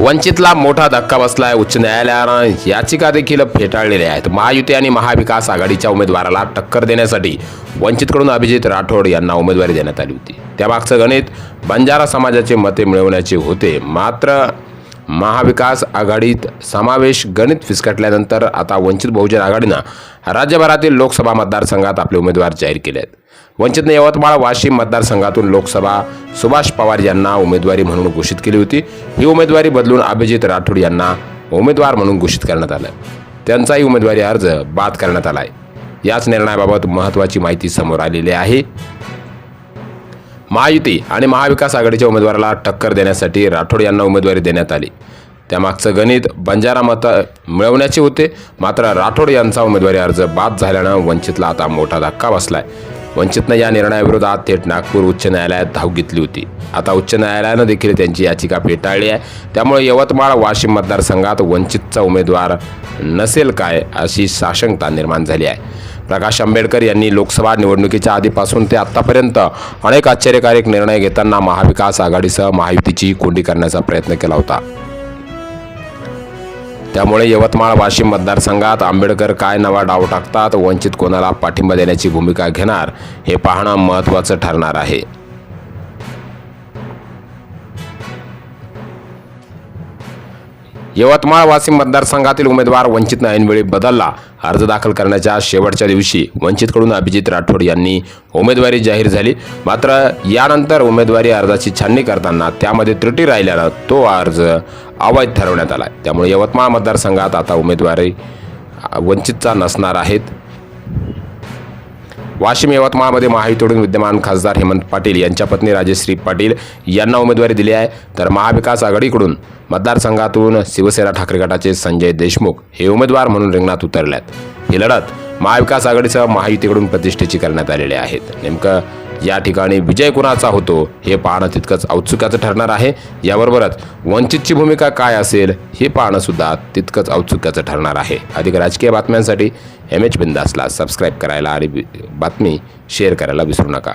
वंचितला मोठा धक्का बसलाय उच्च न्यायालयानं. याचिका देखील फेटाळलेल्या आहेत. महायुती आणि महाविकास आघाडीच्या उमेदवाराला टक्कर देण्यासाठी वंचितकडून अभिजित राठोड यांना उमेदवारी देण्यात आली होती. त्यामागचं गणित बंजारा समाजाचे मते मिळवण्याचे होते. मात्र महाविकास आघाडीत समावेश गणित फिसकटल्यानंतर आता वंचित बहुजन आघाडीनं राज्यभरातील लोकसभा मतदारसंघात आपले उमेदवार जाहीर केले आहेत वंचितने यवतमाळ वाशिम मतदारसंघातून लोकसभा सुभाष पवार यांना उमेदवारी म्हणून घोषित केली होती. ही उमेदवारी बदलून अभिजित राठोड यांना उमेदवार म्हणून घोषित करण्यात आलं. त्यांचाही उमेदवारी अर्ज बाद करण्यात आला आहे याच निर्णयाबाबत महत्त्वाची माहिती समोर आलेली आहे. महायुती आणि महाविकास आघाडीच्या उमेदवाराला टक्कर देण्यासाठी राठोड यांना उमेदवारी देण्यात आली. त्यामागचं गणित बंजारा मतं मिळवण्याचे होते मात्र राठोड यांचा उमेदवारी अर्ज बाद झाल्यानं वंचितला आता मोठा धक्का बसलाय. वंचितनं या निर्णयाविरोधात थेट नागपूर उच्च न्यायालयात धाव घेतली होती. आता उच्च न्यायालयानं देखील त्यांची याचिका फेटाळली आहे. त्यामुळे यवतमाळ वाशिम मतदारसंघात वंचितचा उमेदवार नसेल काय अशी साशंकता निर्माण झाली आहे. प्रकाश आंबेडकर यांनी लोकसभा निवडणुकीच्या आधीपासून ते आत्तापर्यंत अनेक आश्चर्यकारक निर्णय घेताना महाविकास आघाडीसह महायुतीची कोंडी करण्याचा प्रयत्न केला होता. त्यामुळे यवतमाळ वाशिम मतदारसंघात आंबेडकर काय नवा डाव टाकतात वंचित कोणाला पाठिंबा देण्याची भूमिका घेणार हे पाहणं महत्त्वाचं ठरणार आहे. यवतमाळ वाशिम मतदारसंघातील उमेदवार वंचित ऐनवेळी बदलला. अर्ज दाखल करण्याच्या शेवटच्या दिवशी वंचितकडून अभिजित राठोड यांनी उमेदवारी जाहीर झाली. मात्र यानंतर उमेदवारी अर्जाची छाननी करताना त्यामध्ये त्रुटी राहिल्यानं तो अर्ज अवैध ठरवण्यात आला. त्यामुळे यवतमाळ मतदारसंघात आता उमेदवारी वंचितचा नसणार आहेत. वाशिम यवतमाळमध्ये महायुतीकडून विद्यमान खासदार हेमंत पाटील यांच्या पत्नी राजश्री पाटील यांना उमेदवारी दिली आहे. तर महाविकास आघाडीकडून मतदारसंघातून शिवसेना ठाकरे गटाचे संजय देशमुख हे उमेदवार म्हणून रिंगणात उतरले आहेत ही लढत महाविकास आघाडीसह महायुतीकडून प्रतिष्ठेची करण्यात आलेली आहेत नेमकं या ठिकाणी विजय कुणाचा होतो हे पाहणं तितकंच औत्सुक्याचं ठरणार आहे. याबरोबरच वंचितची भूमिका काय असेल हे पाहणं सुद्धा तितकंच औत्सुक्याचं ठरणार आहे. अधिक राजकीय बातम्यांसाठी एम एच बिंदासला सबस्क्राईब करायला आणि बातमी शेअर करायला विसरू नका.